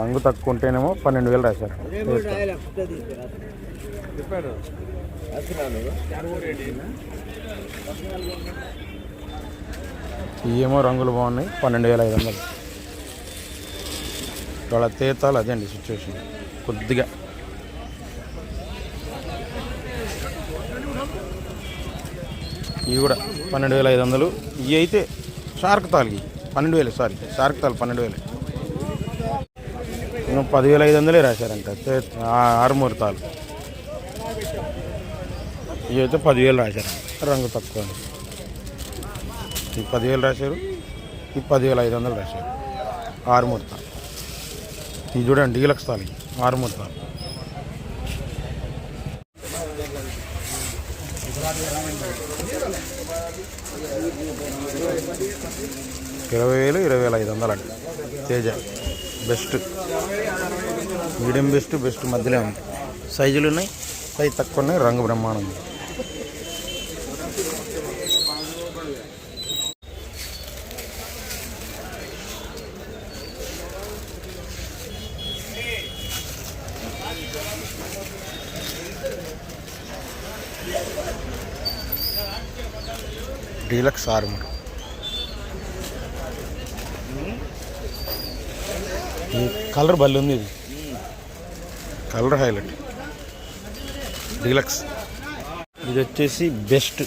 రంగు తక్కువ ఉంటేనేమో పన్నెండు వేలు రాశారు. ఇవేమో రంగులు బాగున్నాయి పన్నెండు వేల ఐదు వందలు. వాళ్ళ తీతాలు అదే అండి సిచ్యువేషన్ కొద్దిగా. ఇవి కూడా పన్నెండు వేల ఐదు వందలు. ఇవి అయితే షార్క్ తాలు ఇవి. పన్నెండు వేలు సారీ. షార్క్ తాలు పన్నెండు వేలు. పదివేల ఐదు వందలే రాశారంట. తే ఆ- ఆరుమూరు తాలు ఇవి అయితే పదివేలు రాశారు రంగు తక్కువ ఈ పదివేలు రాశారు ఈ పదివేల ఐదు వందలు రాశారు. ఆరుమూరు తాలు ఇది చూడండి డీలక్స్ తాలు ఇవి. ఆరుమూరు ఇరవై వేలు ఇరవై వేల ఐదు వందలు అండి Teja. Best. Medium best best మధ్యలో ఉంది సైజులు ఉన్నాయి? సైజ్ తక్కువ ఉన్నాయి రంగు బ్రహ్మాండం ఉంది. డీలక్స్ ఆర్మర్ ఈ కలర్ బల్లి ఉంది ఇది. Colour highlight. డీలక్స్. ఇది వచ్చేసి బెస్ట్.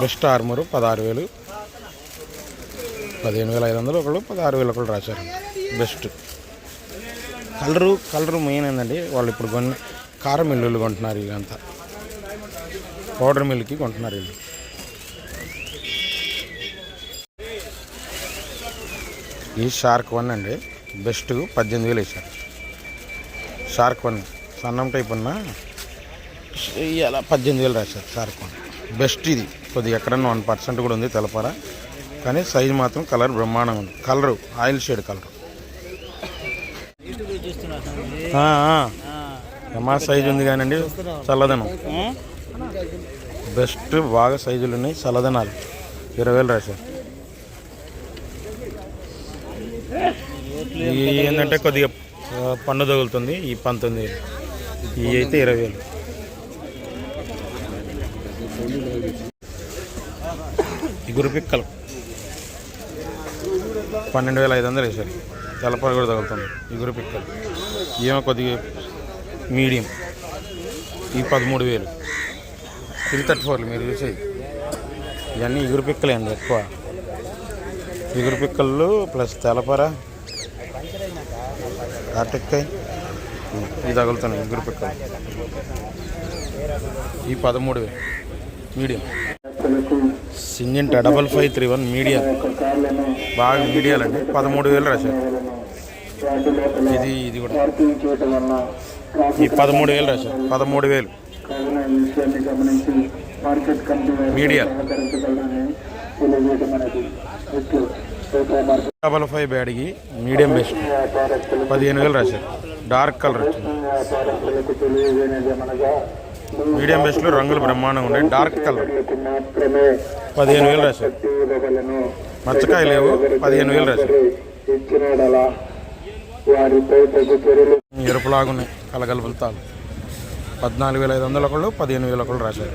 బెస్ట్ ఆర్మరు పదహారు వేలు. పదిహేను వేల ఐదు వందలు ఒకళ్ళు పదహారు వేలు ఒకళ్ళు రాశారు. బెస్ట్. కలరు కలరు మెయిన్ ఏంటండి వాళ్ళు ఇప్పుడు కొన్ని కారం మిల్లులు కొంటున్నారు ఇదంతా. పౌడర్ మిల్కి కొంటున్నారు వీళ్ళు. ఈ షార్క్ వన్ అండి. బెస్ట్ పద్దెనిమిది వేలు వేసారు షార్క్ వన్ సన్నం టైప్ ఉన్న ఇలా పద్దెనిమిది వేలు రాశారు షార్క్ వన్. బెస్ట్ ఇది కొద్దిగా ఎక్కడన్నా వన్ పర్సెంట్ కూడా ఉంది తెలపరా కానీ సైజ్ మాత్రం కలర్ బ్రహ్మాండంగా ఉంది. Colour oil shade colour. ఎమ్మా సైజు ఉంది కానండి చల్లదనం. బెస్ట్ బాగా సైజులు ఉన్నాయి చల్లదనాలు. ఇరవై వేలు రాశారు. ఏంటంటే కొద్దిగా పన్ను తగులుతుంది. ఈ పంతొమ్మిది వేలు ఈ అయితే ఇరవై వేలు. ఇగురు పిక్కలు. పన్నెండు వేల ఐదు వందలు వేసారు తలపర కూడా తగులుతుంది. ఇగురు పిక్కలు. ఏమో కొద్దిగా మీడియం. ఈ పదమూడు వేలు. త్రీ థర్టీ ఫోర్లు మీరు చూసేది. ఇవన్నీ ఇగురు పిక్కలే అండి ఎక్కువ. ఇగురు పిక్కలు ప్లస్ తెలపర. అటక్కాయ ఇది తగులుతున్నాయి ముగ్గురు పిక్కలు. ఈ పదమూడు వేలు. Medium. Syngenta double five three one medium. బాగా మీడియాలండి పదమూడు వేలు రాశారు. ఇది ఇది కూడా. ఈ పదమూడు వేలు రాశారు. పదమూడు వేలు. మీడియా. డబల్ ఫైవ్ బ్యాడ్కి మీడియం బెస్ట్. పదిహేను వేలు రాశారు. డార్క్ కలర్ వచ్చింది. మీడియం బెస్ట్లో రంగులు బ్రహ్మాండంగా ఉన్నాయి. Dark colour. పదిహేను వేలు రాశారు. మచ్చకాయ లేవు. పదిహేను వేలు రాశారు. ఎరుపులాగున్నాయి. కలగలుపుతాలు పద్నాలుగు వేల ఐదు వందల ఒకళ్ళు పదిహేను వేల ఒకళ్ళు రాశారు.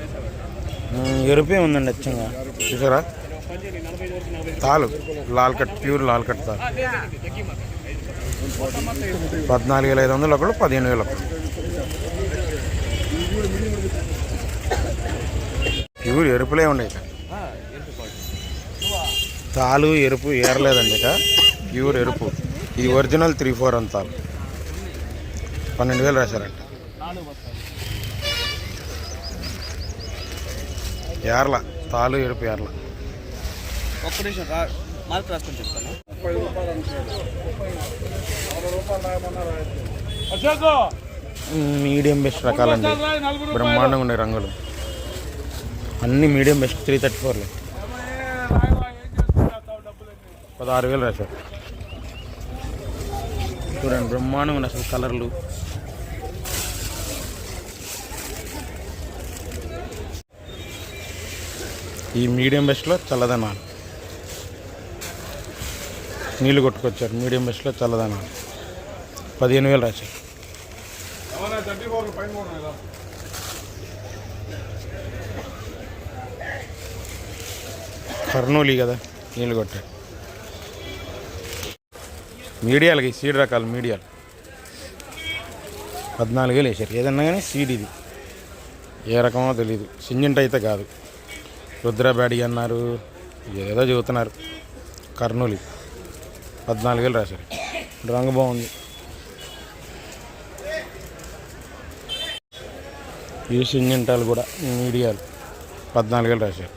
ఎరుపే ఉందండి అచ్చంగా. చూసారా? తాలు లాల్ కట్ ప్యూర్ లాల్ కట్ తాలు. పద్నాలుగు వేల ఐదు వందలు ఒకళ్ళు పదిహేను వేలు ఒకళ్ళు ప్యూర్ ఎరుపులే ఉన్నాయి తాలు ఎరుపు ఏరలేదండి ఇక. ప్యూర్ ఎరుపు. ఇది ఒరిజినల్ త్రీ ఫోర్ అంత పన్నెండు వేలు రాశారంట. ఏర్ల తాలు ఎరుపు ఏర్ల. ఒక్క నిమిషం రా మార్క్ రాసుకొని చెప్తాను. మీడియం బెస్ట్ రకాలండి. బ్రహ్మాండంగా ఉండే రంగులు. అన్ని మీడియం బెస్ట్ త్రీ థర్టీ ఫోర్లు పదహారు వేలు రాశారు చూడండి బ్రహ్మాండంగా ఉన్నాయి అసలు కలర్లు. ఈ మీడియం బెస్ట్లో చల్లదనాలు. నీళ్ళు కొట్టుకొచ్చారు. మీడియం బెస్ట్లో చల్లదనాలు పదిహేను వేలు రాశారు. కర్నూలు కదా నీళ్ళు కొట్టారు మీడియాలకి సీడ్ రకాలు మీడియాలు. పద్నాలుగు వేలు వేసారు ఏదన్నా కానీ సీడ్ ఇది. ఏ రకమో తెలియదు సింజంట్ అయితే కాదు. రుద్రబ్యాడి అన్నారు ఏదో చెబుతున్నారు. కర్నూలు. పద్నాలుగు వేలు రాశారు. రంగు బాగుంది. ఈ సింజంటాలు కూడా మీడియాలు. పద్నాలుగు వేలు రాశారు.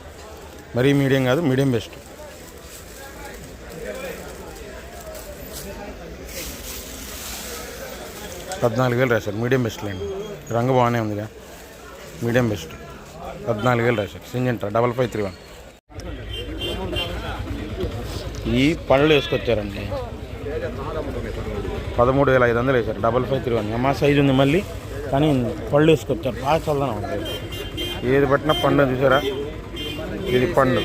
మరీ మీడియం కాదు మీడియం బెస్ట్. పద్నాలుగు వేలు రాశారు మీడియం బెస్ట్ లేండి. రంగు బాగానే ఉందిగా. Medium best. పద్నాలుగు వేలు రాశారు. Syngenta double five three one. ఈ పళ్ళు వేసుకొచ్చారండి. పదమూడు వేల ఐదు వందలు వేశారు. డబల్ ఫైవ్ త్రీ వన్ మా సైజు ఉంది మళ్ళీ కానీ పళ్ళు వేసుకొచ్చారు. బాగా చల్లన ఉంటుంది ఏది పట్టినా పండు చూసారా? ఇది పండు.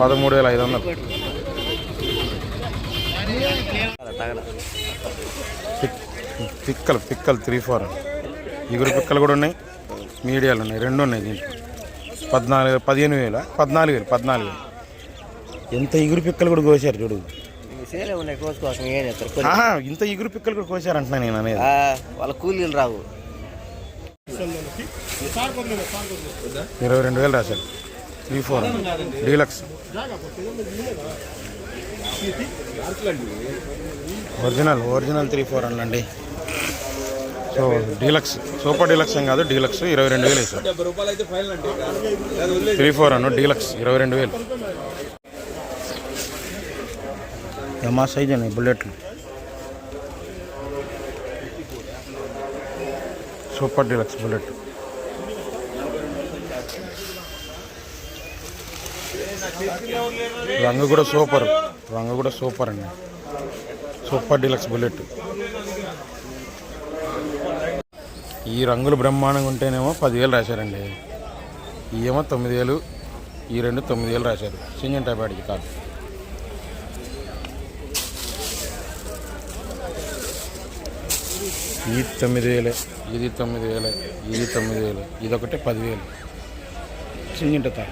పదమూడు వేల ఐదు వందలు. పిక్కలు పిక్కలు త్రీ ఫోర్ ఇగురు పిక్కలు కూడా ఉన్నాయి. మీడియాలు ఉన్నాయి. రెండు ఉన్నాయి దీంట్లో. పద్నాలుగు పదిహేను వేల పద్నాలుగు వేలు పద్నాలుగు వేలు. ఎంత ఇగురు పిక్కలు కూడా కోసారు చూడు. ఇంత ఇగురు పిక్కలు కూడా కోసారు అంటున్నా నేను అనేది. వాళ్ళ కూలీలు రావు. ఇరవై రెండు వేలు రాశారు. Three four deluxe. Original original three four అండి సో డీలక్స్ సూపర్ డీలక్స్ ఏం కాదు డీలక్స్ ఇరవై రెండు వేలు వేసారు త్రీ ఫోర్ అను డీలక్స్ ఇరవై రెండు వేలు. మా సైజ్ అండి బుల్లెట్లు సూపర్ డీలక్స్ బుల్లెట్ రంగు కూడా సూపర్ రంగు కూడా సూపర్ అండి. సూపర్ డీలక్స్ బుల్లెట్ ఈ రంగులు బ్రహ్మాండంగా ఉంటేనేమో పదివేలు రాశారండి. ఈ ఏమో తొమ్మిది వేలు ఈ రెండు తొమ్మిది వేలు రాశారు. సింజన్ టైపాడికి కాదు. ఇది తొమ్మిది వేలే ఇది తొమ్మిది వేలే ఇది తొమ్మిది వేలు ఇదొకటి పదివేలు. తా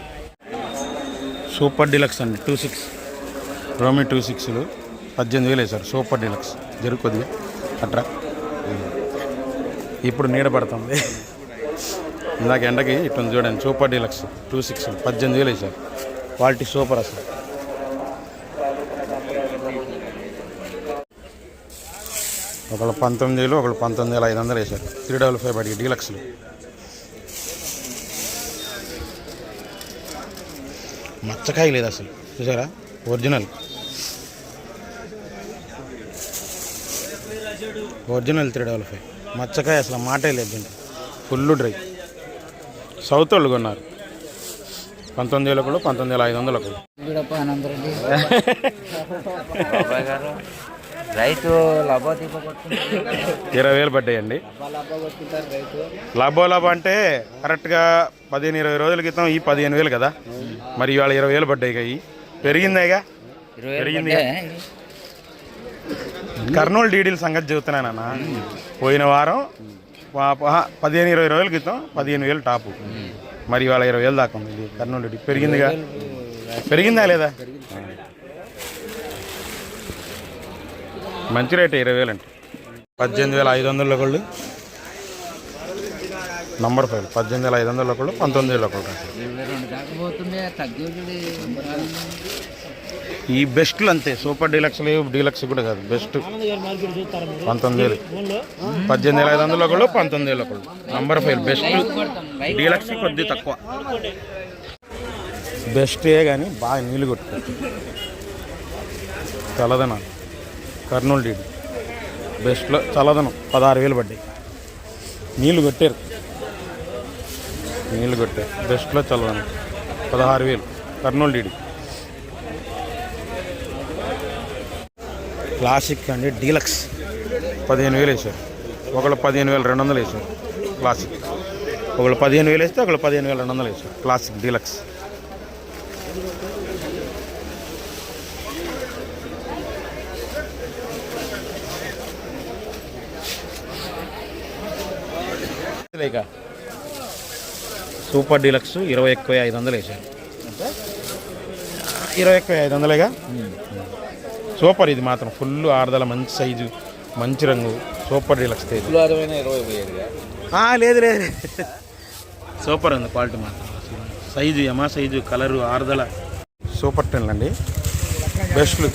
సూపర్ డీలక్స్ అండి టూ సిక్స్. రోమి టూ సిక్స్లు. పద్దెనిమిది వేలు వేశారు సూపర్ డీలక్స్. జరుగు కొద్దిగా అట్రా. ఇప్పుడు నీడ పడుతుంది. ఇందాక ఎండకి ఇటు చూడండి సూపర్ డీలక్స్ టూ సిక్స్ పద్దెనిమిది వేలు వేశారు క్వాలిటీ సూపర్ అసలు. ఒకళ్ళు పంతొమ్మిది వేలు ఒకళ్ళు పంతొమ్మిది వేల ఐదు వందలు వేశారు. త్రీ డబల్ ఫైవ్ పడి డీలక్స్లు. మచ్చకాయ లేదు అసలు. చూసారా? Original. Original three double five. మచ్చకాయ అసలు మాటే లేదు ఫుల్ డ్రై. సౌత్ వాళ్ళు కొన్నారు. పంతొమ్మిది వేల ఒకళ్ళు పంతొమ్మిది వేల ఐదు వందలు ఒకళ్ళు రైతు ఇరవై వేలు పడ్డాయండి. లభో లాభం అంటే కరెక్ట్గా పదిహేను ఇరవై రోజుల క్రితం ఈ పదిహేను వేలు కదా. మరి ఇవాళ ఇరవై వేలు పడ్డాయి ఈ. పెరిగిందేగా పెరిగింది కర్నూలు డీడీల సంగతి చెబుతున్నానన్న పోయిన వారం పదిహేను ఇరవై రోజుల క్రితం పదిహేను వేలు టాపు. మరి ఇవాళ ఇరవై వేలు దాకా ఉంది. కర్నూలు డీడీ. పెరిగిందిగా పెరిగిందా లేదా? మంచి రేట్ ఇరవై వేలు అంటే పద్దెనిమిది వేల ఐదు వందల ఒకళ్ళు నంబర్ ఫైవ్ పద్దెనిమిది వేల ఐదు వందల ఒకళ్ళు పంతొమ్మిది వేల ఒకళ్ళు ఈ బెస్ట్లు అంతే సూపర్ డీలక్స్ లేవు డీలక్స్ కూడా కాదు బెస్ట్ పంతొమ్మిది వేలు. పద్దెనిమిది వేల ఐదు వందల ఒకళ్ళు పంతొమ్మిది వేల ఒకళ్ళు నంబర్ ఫైవ్ బెస్ట్ డీలక్స్ కొద్ది తక్కువ. బెస్టే కానీ బాగా నీళ్ళు కొట్టుకోవచ్చు చల్లదనం కర్నూలు డీడి. బెస్ట్లో చల్లదనం పదహారు వేలు పడ్డాయి. నీళ్ళు కొట్టారు. నీళ్ళు కొట్టారు. బెస్ట్లో చల్లదనం పదహారు వేలు. కర్నూలు డీడి. క్లాసిక్ అండి డీలక్స్. పదిహేను వేలు వేశారు. ఒకళ్ళు పదిహేను వేలు రెండు వందలు వేశారు. క్లాసిక్. ఒకళ్ళు పదిహేను వేలు వేస్తే ఒకళ్ళు పదిహేను వేల రెండు వందలు వేశారు. Classic deluxe. లేక? సూపర్ డీలక్స్ ఇరవై ఎక్కువ ఐదు వందలు వేసారు ఇరవై ఎక్కువ ఐదు వందలేగా? సూపర్ ఇది మాత్రం. ఫుల్ ఆరుదల మంచి సైజు మంచి రంగు సూపర్ డీలక్స్ తేజ్. ఇరవై లేదు లేదు. సూపర్ ఉంది క్వాలిటీ మాత్రం. సైజు యమా సైజు కలరు ఆరుదల. సూపర్ టెన్లు అండి. బెస్ట్లు.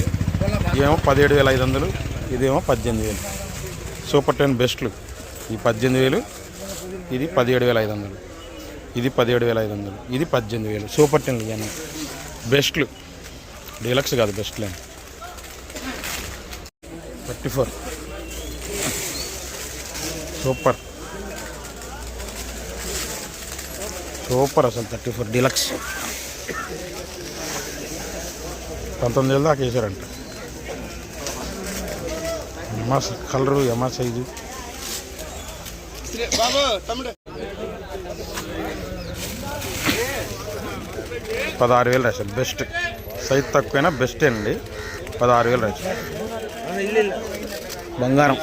ఇదేమో పదిహేడు వేల ఐదు వందలు ఇదేమో పద్దెనిమిది వేలు. సూపర్ టెన్ బెస్ట్లు. ఈ పద్దెనిమిది వేలు ఇది పదిహేడు వేల ఐదు వందలు ఇది పదిహేడు వేల ఐదు వందలు ఇది పద్దెనిమిది వేలు సూపర్ టెన్లు ఇవన్నీ. బెస్ట్లు డీలక్స్ కాదు బెస్ట్లు అని థర్టీ ఫోర్. సూపర్. సూపర్ అసలు థర్టీ ఫోర్ డీలక్స్. పంతొమ్మిది వేలు దాకా వేసారంట. ఎమా కలరు ఎమా సైజు. పదహారు వేలు రాశారు. బెస్ట్. సైజ్ తక్కువైనా బెస్ట్ అండి. పదహారు వేలు రాశారు. బంగారం.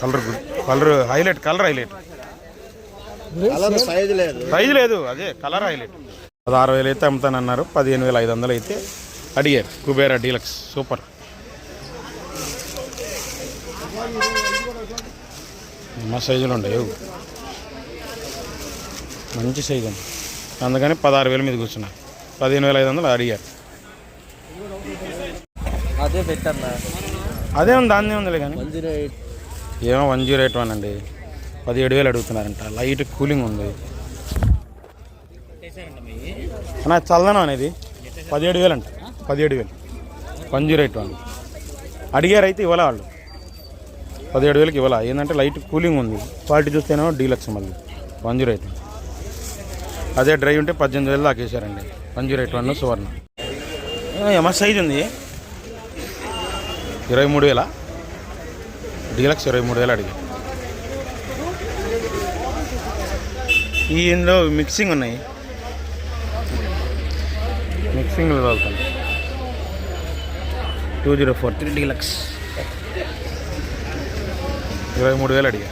Colour good. Colour highlight colour highlight. Colour size లేదు అదే కలర్ హైలైట్. పదహారు వేలు అయితే అమ్ముతానన్నారు. పదిహేను వేల ఐదు వందలు అయితే అడిగారు. కుబేరా డీలక్స్. సూపర్. మా సైజులు ఉండవు. మంచి సైజు ఉంది అందుకని పదహారు వేల మీద కూర్చున్నా. పదిహేను వేల ఐదు వందలు అడిగారు. అదే పెట్టన్నా అదే ఉంది దాన్ని ఉందిలే కానీ. ఏమో వన్ జీరో ఎయిట్ వన్ అండి. పదిహేడు వేలు అడుగుతున్నారంట. లైట్ కూలింగ్ ఉంది. అన్న చల్లనం అనేది? పదిహేడు వేలు అంట. పదిహేడు వేలు. One zero eight one. అడిగారు అయితే ఇవ్వాల వాళ్ళు. పదిహేడు వేలకి ఇవ్వాలా? ఏంటంటే లైట్ కూలింగ్ ఉంది. క్వాలిటీ చూస్తేనేమో డీలక్స్ మళ్ళీ. వన్ జీరో ఎయిట్ అదే డ్రైవ్ ఉంటే పద్దెనిమిది వేలు దాకా వేసారండి one zero eight one Suvarna. MS size ఉంది. ఇరవై మూడు వేల? డీలక్స్ ఇరవై మూడు వేలు అడిగా. ఈ ఇందులో మిక్సింగ్ ఉన్నాయి. మిక్సింగ్ వెళ్తాను two zero four. Three deluxe. ఇరవై మూడు వేలు అడిగా.